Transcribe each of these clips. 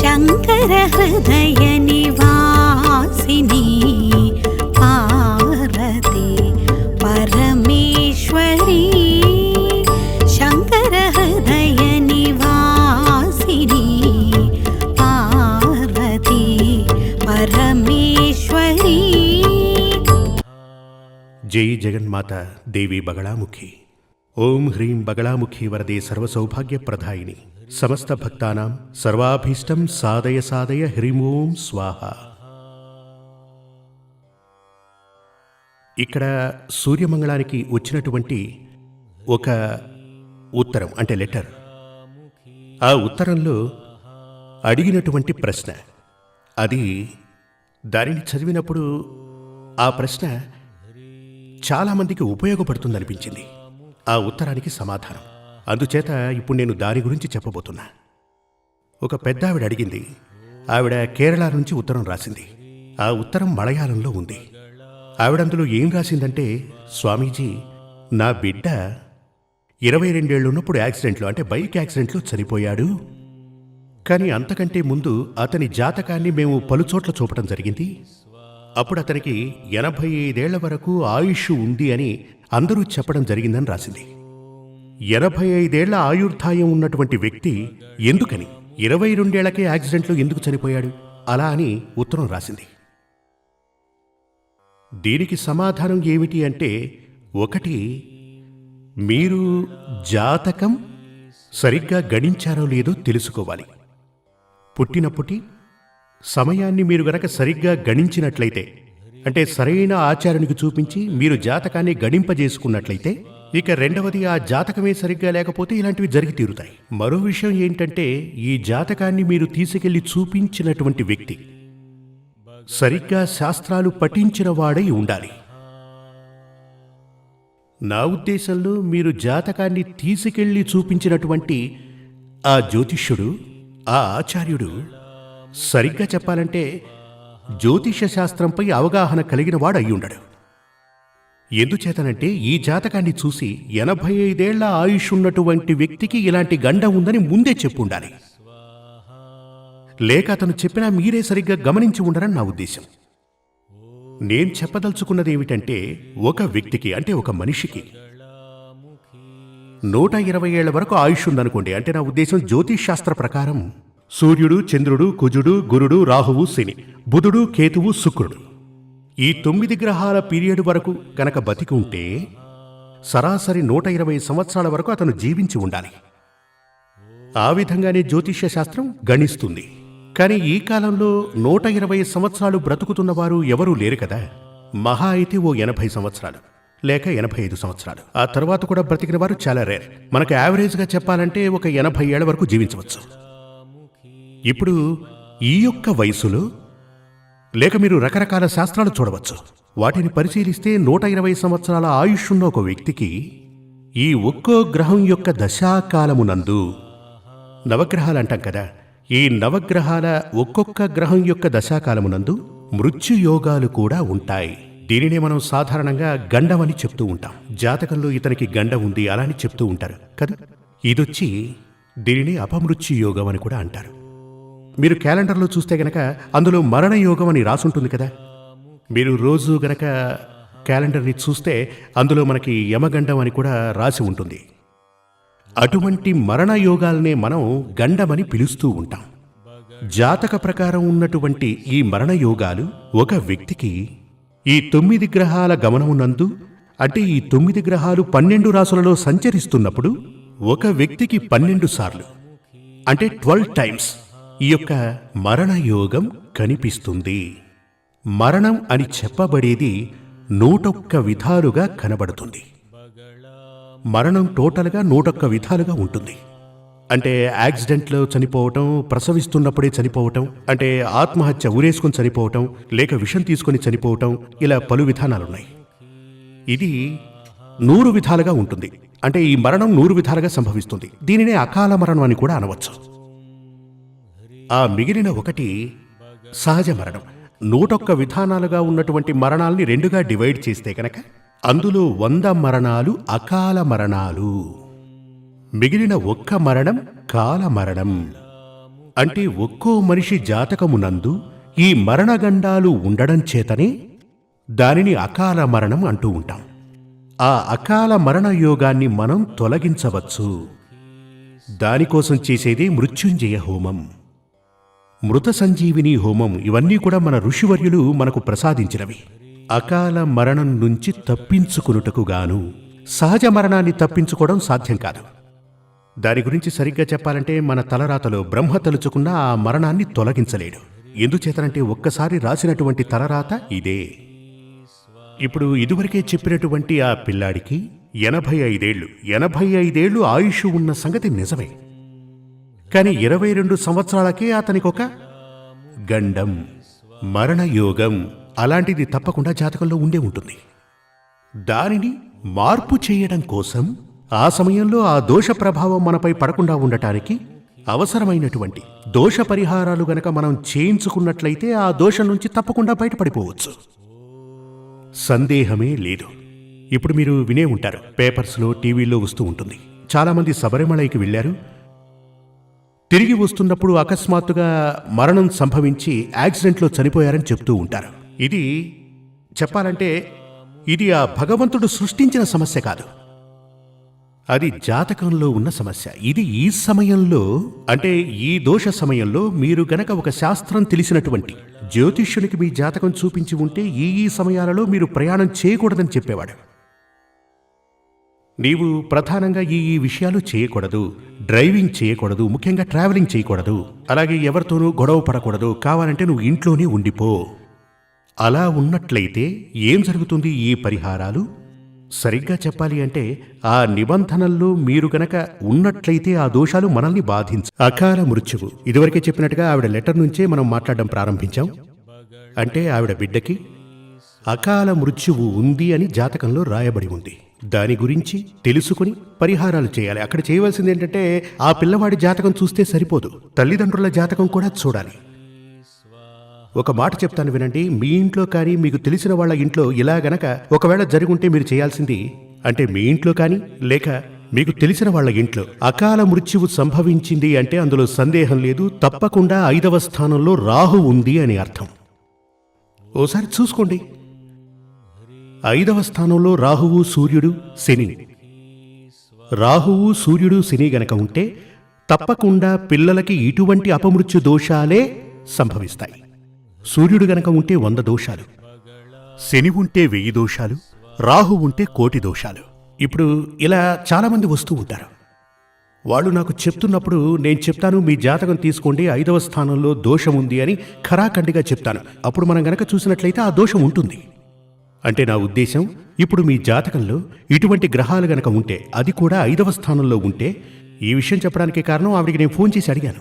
शङ्कर पार्वती परमेश्वरि। शङ्करदयनिवासिनी पार्वती परमेश्वरी। जै जगन्माता देवी बगडामुखी ఓం హ్రీం బగళాముఖి వరదే సర్వసౌభాగ్యప్రదాయిని సమస్త భక్తానాం సర్వాభీష్టం సాదయ సాదయ హ్రీం ఓం స్వాహ. ఇక్కడ సూర్యమంగళానికి వచ్చినటువంటి ఒక ఉత్తరం అంటే లెటర్. ఆ ఉత్తరంలో అడిగినటువంటి ప్రశ్న. అది దానిని చదివినప్పుడు ఆ ప్రశ్న చాలామందికి ఉపయోగపడుతుందనిపించింది. ఆ ఉత్తరానికి సమాధానం. అందుచేత ఇప్పుడు నేను దాని గురించి చెప్పబోతున్నా. ఒక పెద్ద ఆవిడ అడిగింది ఆవిడ కేరళ నుంచి ఉత్తరం రాసింది. ఆ ఉత్తరం మలయాళంలో ఉంది. ఆవిడందులో ఏం రాసిందంటే స్వామీజీ నా బిడ్డ ఇరవై రెండేళ్ళు ఉన్నప్పుడు యాక్సిడెంట్లో అంటే బైక్ యాక్సిడెంట్లో చనిపోయాడు. కానీ అంతకంటే ముందు అతని జాతకాన్ని మేము పలుచోట్ల చూపటం జరిగింది. అప్పుడు అతనికి ఎనభై ఐదేళ్ళ వరకు ఆయుష్ ఉంది అని అందరూ చెప్పడం జరిగిందని రాసింది. ఎనభై ఐదేళ్ళ ఆయుర్ధాయం ఉన్నటువంటి వ్యక్తి ఎందుకని ఇరవై రెండేళ్ళకే యాక్సిడెంట్లో ఎందుకు చనిపోయాడు? అలా అని ఉత్తరం రాసింది. దీనికి సమాధానం ఏమిటి అంటే ఒకటి మీరు జాతకం సరిగ్గా గణించారో లేదో తెలుసుకోవాలి. పుట్టినప్పటి సమయాన్ని మీరు గనక సరిగ్గా గణించినట్లయితే అంటే సరైన ఆచారానికి చూపించి మీరు జాతకాన్ని గణింపజేసుకున్నట్లయితే ఇక రెండవది ఆ జాతకమే సరిగ్గా లేకపోతే ఇలాంటివి జరిగి తీరుతాయి. మరో విషయం ఏంటంటే ఈ జాతకాన్ని మీరు తీసుకెళ్ళి చూపించినటువంటి వ్యక్తి సరిగ్గా శాస్త్రాలు పఠించిన వాడై ఉండాలి. నా ఉద్దేశంలో మీరు జాతకాన్ని తీసుకెళ్ళి చూపించినటువంటి ఆ జ్యోతిష్యుడు ఆ ఆచార్యుడు సరిగ్గా చెప్పాలంటే జ్యోతిష శాస్త్రంపై అవగాహన కలిగిన వాడయ్యుండడు. ఎందుచేతనంటే ఈ జాతకాన్ని చూసి ఎనభై ఐదేళ్ళ ఆయుష్ ఉన్నటువంటి వ్యక్తికి ఇలాంటి గండం ఉందని ముందే చెప్పుండాలి. లేక అతను చెప్పినా మీరే సరిగ్గా గమనించి ఉండరని నా ఉద్దేశం. నేను చెప్పదలుచుకున్నది ఏమిటంటే ఒక వ్యక్తికి అంటే ఒక మనిషికి నూట ఇరవై ఏళ్ళ వరకు ఆయుష్ ఉందనుకోండి అంటే నా ఉద్దేశం జ్యోతిష్ శాస్త్ర ప్రకారం సూర్యుడు చంద్రుడు కుజుడు గురుడు రాహువు శని బుధుడు కేతువు శుక్రుడు. ఈ తొమ్మిది గ్రహాల పీరియడ్ వరకు గనక బతికి ఉంటే సరాసరి నూట ఇరవై సంవత్సరాల వరకు అతను జీవించి ఉండాలి. ఆ విధంగానే జ్యోతిష్య శాస్త్రం గణిస్తుంది. కానీ ఈ కాలంలో నూట ఇరవై సంవత్సరాలు బ్రతుకుతున్నవారు ఎవరూ లేరు కదా. మహా అయితే ఓ ఎనభై సంవత్సరాలు లేక ఎనభై ఐదు సంవత్సరాలు. ఆ తర్వాత కూడా బ్రతికిన వారు చాలా రేర్. మనకు యావరేజ్గా చెప్పాలంటే ఒక ఎనభై ఏళ్ళ వరకు జీవించవచ్చు. ఇప్పుడు ఈ యొక్క వయసులో? లేక మీరు రకరకాల శాస్త్రాలు చూడవచ్చు. వాటిని పరిశీలిస్తే నూట ఇరవై సంవత్సరాల ఆయుష్ ఉన్న ఒక వ్యక్తికి ఈ ఒక్కో గ్రహం యొక్క దశాకాలమునందు నవగ్రహాలు అంటాం కదా ఈ నవగ్రహాల ఒక్కొక్క గ్రహం యొక్క దశాకాలమునందు మృత్యుయోగాలు కూడా ఉంటాయి. దీనినే మనం సాధారణంగా గండం అని చెప్తూ ఉంటాం. జాతకంలో ఇతనికి గండం ఉంది అలా అని చెప్తూ ఉంటారు కదా. ఇదొచ్చి దీనిని అపమృత్యు యోగం అని కూడా అంటారు. మీరు క్యాలెండర్లో చూస్తే గనక అందులో మరణ యోగం అని రాసుంటుంది కదా. మీరు రోజు గనక క్యాలెండర్ని చూస్తే అందులో మనకి యమగండం అని కూడా రాసి ఉంటుంది. అటువంటి మరణ యోగాలనే మనం గండమని పిలుస్తూ ఉంటాం. జాతక ప్రకారం ఉన్నటువంటి ఈ మరణ యోగాలు ఒక వ్యక్తికి ఈ తొమ్మిది గ్రహాల గమనమునందు అంటే ఈ తొమ్మిది గ్రహాలు పన్నెండు రాసులలో సంచరిస్తున్నప్పుడు ఒక వ్యక్తికి పన్నెండు సార్లు అంటే ట్వెల్వ్ టైమ్స్ ఈ యొక్క మరణయోగం కనిపిస్తుంది. మరణం అని చెప్పబడేది నూటొక్క విధాలుగా కనబడుతుంది. మరణం టోటల్గా నూటొక్క విధాలుగా ఉంటుంది. అంటే యాక్సిడెంట్లో చనిపోవటం ప్రసవిస్తున్నప్పుడే చనిపోవటం అంటే ఆత్మహత్య ఉరేసుకొని చనిపోవటం లేక విషం తీసుకొని చనిపోవటం ఇలా పలు విధానాలున్నాయి. ఇది నూరు విధాలుగా ఉంటుంది. అంటే ఈ మరణం నూరు విధాలుగా సంభవిస్తుంది. దీనినే అకాల మరణం అని కూడా అనవచ్చు. ఆ మిగిలిన ఒకటి సహజ మరణం. నూటొక్క విధానాలుగా ఉన్నటువంటి మరణాల్ని రెండుగా డివైడ్ చేస్తే కనుక అందులో వంద మరణాలు అకాల మరణాలు. మిగిలిన ఒక్క మరణం కాల మరణం. అంటే ఒక్కో మనిషి జాతకమునందు ఈ మరణగండాలు ఉండడం చేతనే దానిని అకాల మరణం అంటూ ఉంటాం. ఆ అకాల మరణ యోగాన్ని మనం తొలగించవచ్చు. దానికోసం చేసేది మృత్యుంజయ హోమం. మృత సంజీవిని హోమం ఇవన్నీ కూడా మన ఋషివర్యులు మనకు ప్రసాదించినవి. అకాల మరణం నుంచి తప్పించుకునుటకు గాను సహజ మరణాన్ని తప్పించుకోవడం సాధ్యం కాదు. దాని గురించి సరిగ్గా చెప్పాలంటే మన తలరాతలో బ్రహ్మ తలుచుకున్న ఆ మరణాన్ని తొలగించలేడు. ఎందుచేతనంటే ఒక్కసారి రాసినటువంటి తలరాత ఇదే. ఇప్పుడు ఇదివరకే చెప్పినటువంటి ఆ పిల్లాడికి ఎనభై ఐదేళ్ళు ఎనభై ఐదేళ్ళు ఆయుష్ ఉన్న సంగతి నిజమే. కాని ఇరవై రెండు సంవత్సరాలకే అతనికొక గండం మరణయోగం అలాంటిది తప్పకుండా జాతకంలో ఉండే ఉంటుంది. దానిని మార్పు చేయడం కోసం ఆ సమయంలో ఆ దోష ప్రభావం మనపై పడకుండా ఉండటానికి అవసరమైనటువంటి దోష పరిహారాలు గనక మనం చేయించుకున్నట్లయితే ఆ దోషం నుంచి తప్పకుండా బయటపడిపోవచ్చు. సందేహమే లేదు. ఇప్పుడు మీరు వినే ఉంటారు. పేపర్స్లో టీవీల్లో వస్తూ ఉంటుంది. చాలామంది శబరిమలైకి వెళ్ళారు. తిరిగి వస్తున్నప్పుడు అకస్మాత్తుగా మరణం సంభవించి యాక్సిడెంట్లో చనిపోయారని చెప్తూ ఉంటారు. ఇది చెప్పాలంటే ఇది ఆ భగవంతుడు సృష్టించిన సమస్య కాదు. అది జాతకంలో ఉన్న సమస్య. ఇది ఈ సమయంలో అంటే ఈ దోష సమయంలో మీరు గనక ఒక శాస్త్రం తెలిసినటువంటి జ్యోతిష్యునికి మీ జాతకం చూపించి ఉంటే ఈ ఈ సమయాలలో మీరు ప్రయాణం చేయకూడదని చెప్పేవాడు. నీవు ప్రధానంగా ఈ ఈ విషయాలు చేయకూడదు డ్రైవింగ్ చేయకూడదు ముఖ్యంగా ట్రావెలింగ్ చేయకూడదు. అలాగే ఎవరితోనూ గొడవ పడకూడదు కావాలంటే నువ్వు ఇంట్లోనే ఉండిపో. అలా ఉన్నట్లయితే ఏం జరుగుతుంది ఈ పరిహారాలు? సరిగ్గా చెప్పాలి అంటే ఆ నిబంధనల్లో మీరు గనక ఉన్నట్లయితే ఆ దోషాలు మనల్ని బాధించు అకాల మృత్యువు. ఇదివరకే చెప్పినట్టుగా ఆవిడ లెటర్ నుంచే మనం మాట్లాడడం ప్రారంభించాం. అంటే ఆవిడ బిడ్డకి అకాల మృత్యువు ఉంది అని జాతకంలో రాయబడి ఉంది. దాని గురించి తెలుసుకుని పరిహారాలు చేయాలి. అక్కడ చేయవలసింది ఏంటంటే ఆ పిల్లవాడి జాతకం చూస్తే సరిపోదు. తల్లిదండ్రుల జాతకం కూడా చూడాలి. ఒక మాట చెప్తాను వినండి. మీ ఇంట్లో కానీ మీకు తెలిసిన వాళ్ళ ఇంట్లో ఇలా గనక ఒకవేళ జరుగుంటే మీరు చేయాల్సింది అంటే మీ ఇంట్లో కానీ లేక మీకు తెలిసిన వాళ్ళ ఇంట్లో. అకాల మృత్యువు సంభవించింది అంటే అందులో సందేహం లేదు. తప్పకుండా ఐదవ స్థానంలో రాహు ఉంది అని అర్థం. ఓసారి చూసుకోండి. ఐదవ స్థానంలో రాహువు సూర్యుడు శని. రాహువు సూర్యుడు శని గనక ఉంటే తప్పకుండా పిల్లలకి ఇటువంటి అపమృత్యు దోషాలే సంభవిస్తాయి. సూర్యుడు గనక ఉంటే వంద దోషాలు శని ఉంటే వెయ్యి దోషాలు రాహు ఉంటే కోటి దోషాలు. ఇప్పుడు ఇలా చాలామంది వస్తూ ఉంటారు. వాళ్ళు నాకు చెప్తున్నప్పుడు నేను చెప్తాను మీ జాతకం తీసుకోండి ఐదవ స్థానంలో దోషం ఉంది అని ఖరాఖండిగా చెప్తాను. అప్పుడు మనం గనక చూసినట్లయితే ఆ దోషం ఉంటుంది. అంటే నా ఉద్దేశం ఇప్పుడు మీ జాతకంలో ఇటువంటి గ్రహాలు గనక ఉంటే అది కూడా ఐదవ స్థానంలో ఉంటే ఈ విషయం చెప్పడానికి కారణం ఆవిడికి నేను ఫోన్ చేసి అడిగాను.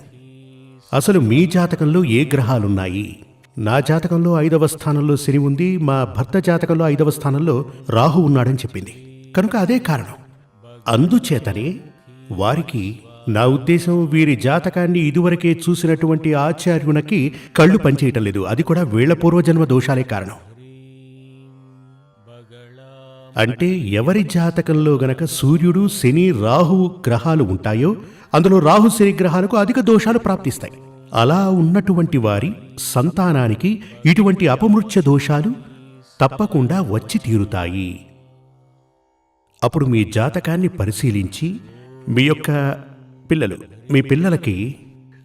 అసలు మీ జాతకంలో ఏ గ్రహాలున్నాయి? నా జాతకంలో ఐదవ స్థానంలో శని ఉంది మా భర్త జాతకంలో ఐదవ స్థానంలో రాహు ఉన్నాడని చెప్పింది. కనుక అదే కారణం. అందుచేతనే వారికి నా ఉద్దేశం వీరి జాతకాన్ని ఇదివరకే చూసినటువంటి ఆచార్యునకి కళ్ళు పనిచేయటం లేదు. అది కూడా వీళ్ళ పూర్వజన్మ దోషాలే కారణం. అంటే ఎవరి జాతకంలో గనక సూర్యుడు శని రాహువు గ్రహాలు ఉంటాయో అందులో రాహు శని గ్రహాలకు అధిక దోషాలు ప్రాప్తిస్తాయి. అలా ఉన్నటువంటి వారి సంతానానికి ఇటువంటి అపమృత్య దోషాలు తప్పకుండా వచ్చి తీరుతాయి. అప్పుడు మీ జాతకాన్ని పరిశీలించి మీ యొక్క పిల్లలు మీ పిల్లలకి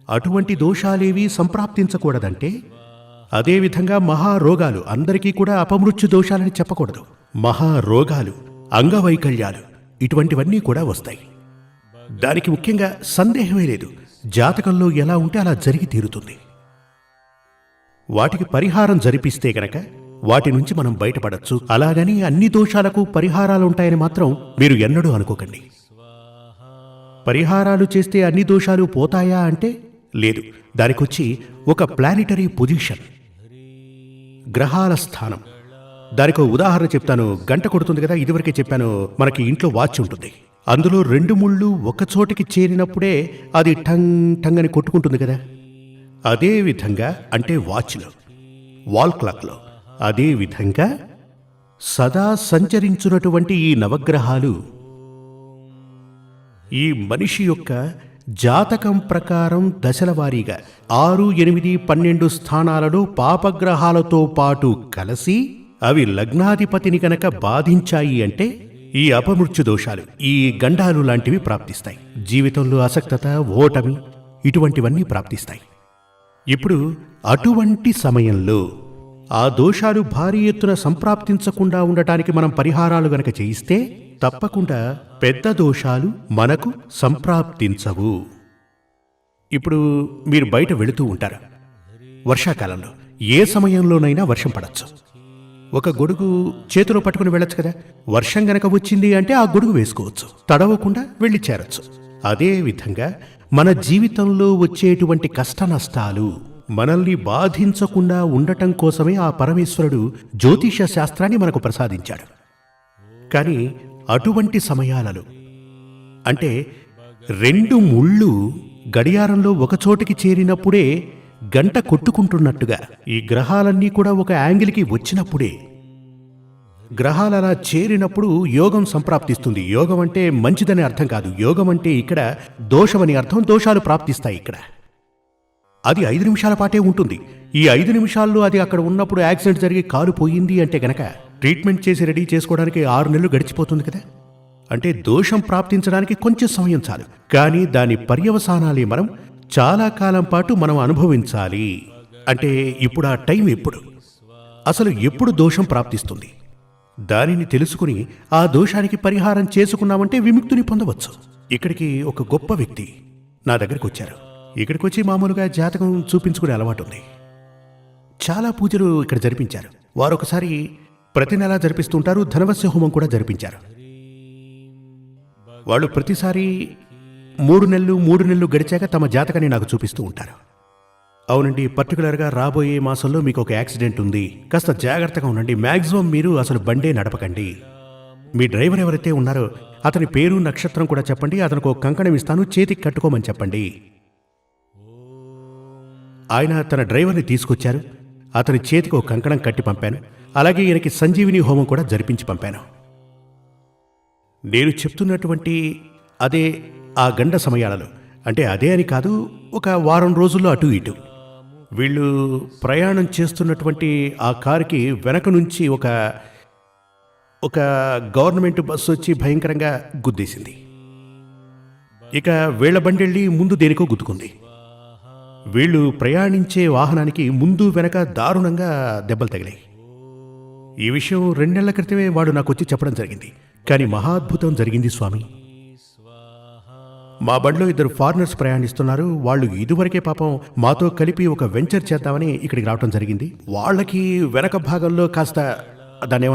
అటువంటి దోషాలేవి సంప్రాప్తించకూడదంటే అదేవిధంగా మహారోగాలు అందరికీ కూడా అపమృత్యు దోషాలని చెప్పకూడదు. మహారోగాలు అంగవైకల్యాలు ఇటువంటివన్నీ కూడా వస్తాయి. దానికి ముఖ్యంగా సందేహమే లేదు జాతకంలో ఎలా ఉంటే అలా జరిగి తీరుతుంది. వాటికి పరిహారం జరిపిస్తే గనక వాటి నుంచి మనం బయటపడచ్చు. అలాగని అన్ని దోషాలకు పరిహారాలు ఉంటాయని మాత్రం మీరు ఎన్నడూ అనుకోకండి. పరిహారాలు చేస్తే అన్ని దోషాలు పోతాయా అంటే లేదు. దానికొచ్చి ఒక ప్లానిటరీ పొజిషన్ గ్రహాల స్థానం. దానికో ఉదాహరణ చెప్తాను. గంట కొడుతుంది కదా ఇదివరకే చెప్పాను. మనకి ఇంట్లో వాచ్ ఉంటుంది. అందులో రెండు ముళ్ళు ఒక చోటికి చేరినప్పుడే అది టంగ్ టంగ్ అని కొట్టుకుంటుంది కదా. అదే విధంగా అంటే వాచ్లో వాల్ క్లాక్లో అదే విధంగా సదా సంచరించున్నటువంటి ఈ నవగ్రహాలు ఈ మనిషి యొక్క జాతకం ప్రకారం దశల వారీగా ఆరు ఎనిమిది పన్నెండు స్థానాలలో పాపగ్రహాలతో పాటు కలిసి అవి లగ్నాధిపతిని కనుక బాధించాయి అంటే ఈ అపమృత్యు దోషాలు ఈ గండాలు లాంటివి ప్రాప్తిస్తాయి. జీవితంలో అసక్తత ఓటమి ఇటువంటివన్నీ ప్రాప్తిస్తాయి. ఇప్పుడు అటువంటి సమయంలో ఆ దోషాలు భారీ ఎత్తున సంప్రాప్తించకుండా ఉండటానికి మనం పరిహారాలు గనక చేయిస్తే తప్పకుండా పెద్ద దోషాలు మనకు సంప్రాప్తించవు. ఇప్పుడు మీరు బయట వెళుతూ ఉంటారు. వర్షాకాలంలో ఏ సమయంలోనైనా వర్షం పడచ్చు. ఒక గొడుగు చేతిలో పట్టుకుని వెళ్ళొచ్చు కదా? వర్షం గనక వచ్చింది అంటే ఆ గొడుగు వేసుకోవచ్చు. తడవకుండా వెళ్ళి చేరొచ్చు. అదే విధంగా మన జీవితంలో వచ్చేటువంటి కష్ట నష్టాలు మనల్ని బాధించకుండా ఉండటం కోసమే ఆ పరమేశ్వరుడు జ్యోతిష శాస్త్రాన్ని మనకు ప్రసాదించాడు. కానీ అటువంటి సమయాలలో అంటే రెండు ముళ్ళు గడియారంలో ఒకచోటికి చేరినప్పుడే గంట కొట్టుకుంటున్నట్టుగా ఈ గ్రహాలన్నీ కూడా ఒక యాంగిల్కి వచ్చినప్పుడే గ్రహాలు అలా చేరినప్పుడు యోగం సంప్రాప్తిస్తుంది. యోగం అంటే మంచిదని అర్థం కాదు. యోగం అంటే ఇక్కడ దోషమని అర్థం దోషాలు ప్రాప్తిస్తాయి ఇక్కడ. అది ఐదు నిమిషాల పాటే ఉంటుంది. ఈ ఐదు నిమిషాల్లో అది అక్కడ ఉన్నప్పుడు యాక్సిడెంట్ జరిగి కారు పోయింది అంటే గనక ట్రీట్మెంట్ చేసి రెడీ చేసుకోవడానికి ఆరు నెలలు గడిచిపోతుంది కదా? అంటే దోషం ప్రాప్తించడానికి కొంచెం సమయం చాలు. కానీ దాని పర్యవసానాలే మనం చాలా కాలం పాటు మనం అనుభవించాలి. అంటే ఇప్పుడు ఆ టైం ఎప్పుడు? అసలు ఎప్పుడు దోషం ప్రాప్తిస్తుంది? దానిని తెలుసుకుని ఆ దోషానికి పరిహారం చేసుకున్నామంటే విముక్తిని పొందవచ్చు. ఇక్కడికి ఒక గొప్ప వ్యక్తి నా దగ్గరికి వచ్చారు. ఇక్కడికి వచ్చి మామూలుగా జాతకం చూపించుకునే అలవాటు ఉంది చాలా పూజలు ఇక్కడ జరిపించారు. వారు ఒకసారి ప్రతి నెలా జరిపిస్తుంటారు ధనవస్య హోమం కూడా జరిపించారు. వాళ్ళు ప్రతిసారి మూడు నెలలు మూడు నెలలు గడిచాక తమ జాతకాన్ని నాకు చూపిస్తూ ఉంటారు. అవునండి పర్టికులర్గా రాబోయే మాసంలో మీకు ఒక యాక్సిడెంట్ ఉంది. కాస్త జాగ్రత్తగా ఉండండి. మ్యాక్సిమం మీరు అసలు బండే నడపకండి. మీ డ్రైవర్ ఎవరైతే ఉన్నారో అతని పేరు నక్షత్రం కూడా చెప్పండి. అతనికి ఒక కంకణం ఇస్తాను. చేతికి కట్టుకోమని చెప్పండి. ఆయన తన డ్రైవర్ని తీసుకొచ్చారు. అతని చేతికి ఒక కంకణం కట్టి పంపాను. అలాగే ఈయనకి సంజీవిని హోమం కూడా జరిపించి పంపాను. నేను చెప్తున్నటువంటి అదే ఆ గండ సమయాలలో. అంటే అదే అని కాదు ఒక వారం రోజుల్లో అటు ఇటు. వీళ్ళు ప్రయాణం చేస్తున్నటువంటి ఆ కారుకి వెనక నుంచి ఒక ఒక గవర్నమెంట్ బస్సు వచ్చి భయంకరంగా గుద్దేసింది. ఇక వీళ్ళ బండెళ్ళి ముందు దేనికో గుద్దుకుంది. వీళ్ళు ప్రయాణించే వాహనానికి ముందు వెనక దారుణంగా దెబ్బలు తగిలాయి. ఈ విషయం రెండేళ్ళ క్రితమే వాడు నాకు వచ్చి చెప్పడం జరిగింది. కానీ మహాద్భుతం జరిగింది స్వామి. మా బండిలో ఇద్దరు ఫారినర్స్ ప్రయాణిస్తున్నారు. వాళ్ళు ఇదివరకే పాపం మాతో కలిపి ఒక వెంచర్ చేద్దామని ఇక్కడికి రావడం జరిగింది. వాళ్ళకి వెనక భాగంలో కాస్త దాన్ని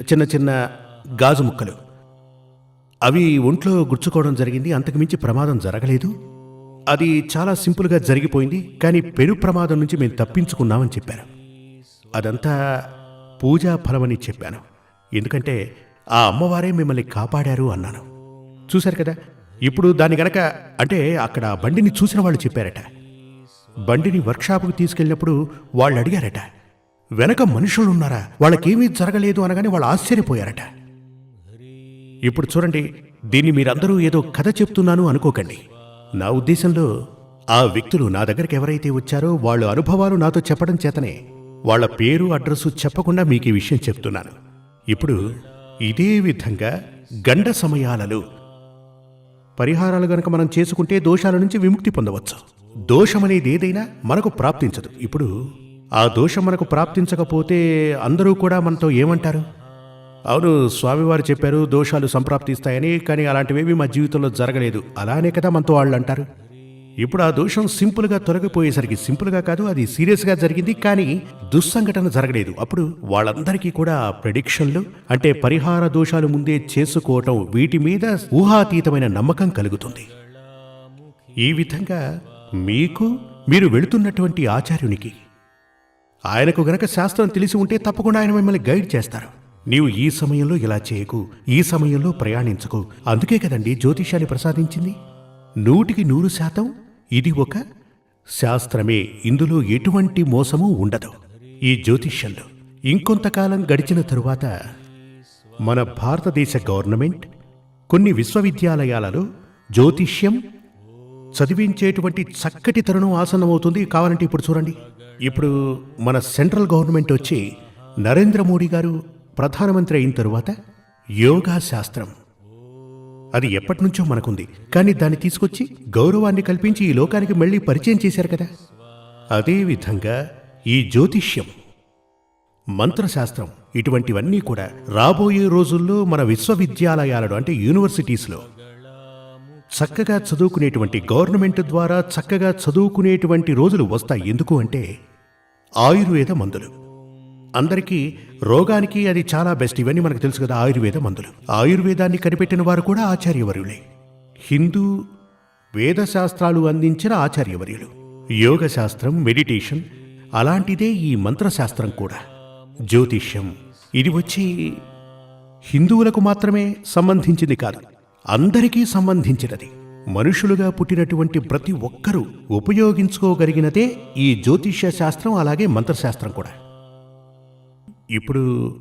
చిన్న చిన్న గాజు ముక్కలు. అవి ఒంట్లో గుచ్చుకోవడం జరిగింది. అంతకుమించి ప్రమాదం జరగలేదు. అది చాలా సింపుల్గా జరిగిపోయింది. కానీ పెను ప్రమాదం నుంచి మేము తప్పించుకున్నామని చెప్పాను అదంతా పూజా ఫలమని చెప్పాను. ఎందుకంటే ఆ అమ్మవారే మిమ్మల్ని కాపాడారు అన్నాను. చూశారు కదా? ఇప్పుడు దాని గనక అంటే అక్కడ బండిని చూసిన వాళ్ళు చెప్పారట. బండిని వర్క్షాప్కి తీసుకెళ్ళినప్పుడు వాళ్ళు అడిగారట. వెనక మనుషులు ఉన్నారా? వాళ్ళకేమీ జరగలేదు అనగానే వాళ్ళు ఆశ్చర్యపోయారట. ఇప్పుడు చూడండి దీన్ని మీరందరూ ఏదో కథ చెప్తున్నాను అనుకోకండి. నా ఉద్దేశంలో ఆ వ్యక్తులు నా దగ్గరికి ఎవరైతే వచ్చారో వాళ్ళ అనుభవాలు నాతో చెప్పడం చేతనే వాళ్ళ పేరు అడ్రస్సు చెప్పకుండా మీకు ఈ విషయం చెప్తున్నాను. ఇప్పుడు ఇదే విధంగా గండ సమయాలలో పరిహారాలు గనక మనం చేసుకుంటే దోషాల నుంచి విముక్తి పొందవచ్చు. దోషం అనేది ఏదైనా మనకు ప్రాప్తించదు. ఇప్పుడు ఆ దోషం మనకు ప్రాప్తించకపోతే అందరూ కూడా మనతో ఏమంటారు? అవును స్వామివారు చెప్పారు దోషాలు సంప్రాప్తిస్తాయని కానీ అలాంటివేవి మా జీవితంలో జరగలేదు. అలానే కదా మనతో వాళ్ళు అంటారు ఇప్పుడు ఆ దోషం సింపుల్గా తొలగిపోయేసరికి సింపుల్గా కాదు అది సీరియస్గా జరిగింది. కానీ దుస్సంఘటన జరగలేదు. అప్పుడు వాళ్ళందరికీ కూడా ప్రెడిక్షన్లు అంటే పరిహార దోషాలు ముందే చేసుకోవటం వీటి మీద ఊహాతీతమైన నమ్మకం కలుగుతుంది. ఈ విధంగా మీకు మీరు వెళుతున్నటువంటి ఆచార్యునికి ఆయనకు గనక శాస్త్రం తెలిసి ఉంటే తప్పకుండా ఆయన మిమ్మల్ని గైడ్ చేస్తారు. నీవు ఈ సమయంలో ఇలా చేయకు ఈ సమయంలో ప్రయాణించకు. అందుకే కదండి జ్యోతిష్యాన్ని ప్రసాదించింది? నూటికి నూరు శాతం ఇది ఒక శాస్త్రమే. ఇందులో ఎటువంటి మోసము ఉండదు. ఈ జ్యోతిష్యంలో ఇంకొంతకాలం గడిచిన తరువాత మన భారతదేశ గవర్నమెంట్ కొన్ని విశ్వవిద్యాలయాలలో జ్యోతిష్యం చదివించేటువంటి చక్కటి తరుణం ఆసన్నమవుతుంది కావాలంటే ఇప్పుడు చూడండి. ఇప్పుడు మన సెంట్రల్ గవర్నమెంట్ వచ్చి నరేంద్ర మోడీ గారు ప్రధానమంత్రి అయిన తరువాత యోగా శాస్త్రం అది ఎప్పటినుంచో మనకుంది. కానీ దాన్ని తీసుకొచ్చి గౌరవాన్ని కల్పించి ఈ లోకానికి మళ్ళీ పరిచయం చేశారు కదా? అదేవిధంగా ఈ జ్యోతిష్యం మంత్రశాస్త్రం ఇటువంటివన్నీ కూడా రాబోయే రోజుల్లో మన విశ్వవిద్యాలయాలలో అంటే యూనివర్సిటీస్లో చక్కగా చదువుకునేటువంటి గవర్నమెంట్ ద్వారా చక్కగా చదువుకునేటువంటి రోజులు వస్తాయి. ఎందుకు అంటే ఆయుర్వేద మందులు. అందరికీ రోగానికి అది చాలా బెస్ట్. ఇవన్నీ మనకు తెలుసు కదా ఆయుర్వేద మందులు. ఆయుర్వేదాన్ని కనిపెట్టిన వారు కూడా ఆచార్యవర్యులే. హిందూ వేదశాస్త్రాలు అందించిన ఆచార్యవర్యులు. యోగ శాస్త్రం మెడిటేషన్ అలాంటిదే ఈ మంత్రశాస్త్రం కూడా. జ్యోతిష్యం ఇది వచ్చి హిందువులకు మాత్రమే సంబంధించింది కాదు అందరికీ సంబంధించినది. మనుషులుగా పుట్టినటువంటి ప్రతి ఒక్కరూ ఉపయోగించుకోగలిగినదే ఈ జ్యోతిష్య శాస్త్రం అలాగే మంత్రశాస్త్రం కూడా. ఇప్పుడు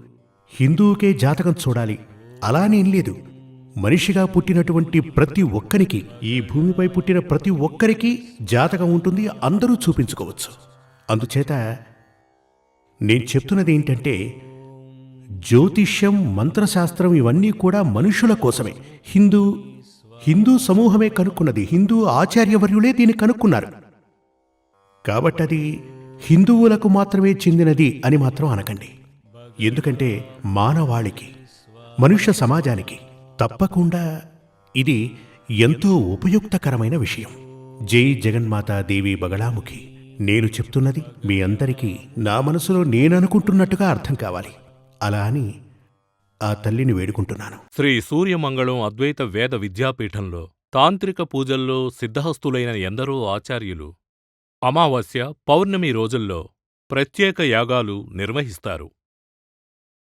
హిందువుకే జాతకం చూడాలి. అలానేం లేదు. మనిషిగా పుట్టినటువంటి ప్రతి ఒక్కరికి ఈ భూమిపై పుట్టిన ప్రతి ఒక్కరికి జాతకం ఉంటుంది అందరూ చూపించుకోవచ్చు. అందుచేత నేను చెప్తున్నది ఏంటంటే జ్యోతిష్యం మంత్రశాస్త్రం ఇవన్నీ కూడా మనుషుల కోసమే. హిందూ హిందూ సమూహమే కనుక్కున్నది. హిందూ ఆచార్యవర్యులే దీన్ని కనుక్కున్నారు. కాబట్టి అది హిందువులకు మాత్రమే చెందినది అని మాత్రం అనకండి. ఎందుకంటే మానవాళికి మనుష్య సమాజానికి తప్పకుండా ఇది ఎంతో ఉపయుక్తకరమైన విషయం. జై జగన్మాత దేవి బగళాముఖి నేను చెప్తున్నది మీ అందరికీ నా మనసులో నేననుకుంటున్నట్టుగా అర్థం కావాలి. అలా అని ఆ తల్లిని వేడుకుంటున్నాను. శ్రీ సూర్యమంగళం అద్వైత వేద విద్యాపీఠంలో తాంత్రిక పూజల్లో సిద్ధహస్తులైన ఎందరో ఆచార్యులు అమావాస్య పౌర్ణమి రోజుల్లో ప్రత్యేక యాగాలు నిర్వహిస్తారు.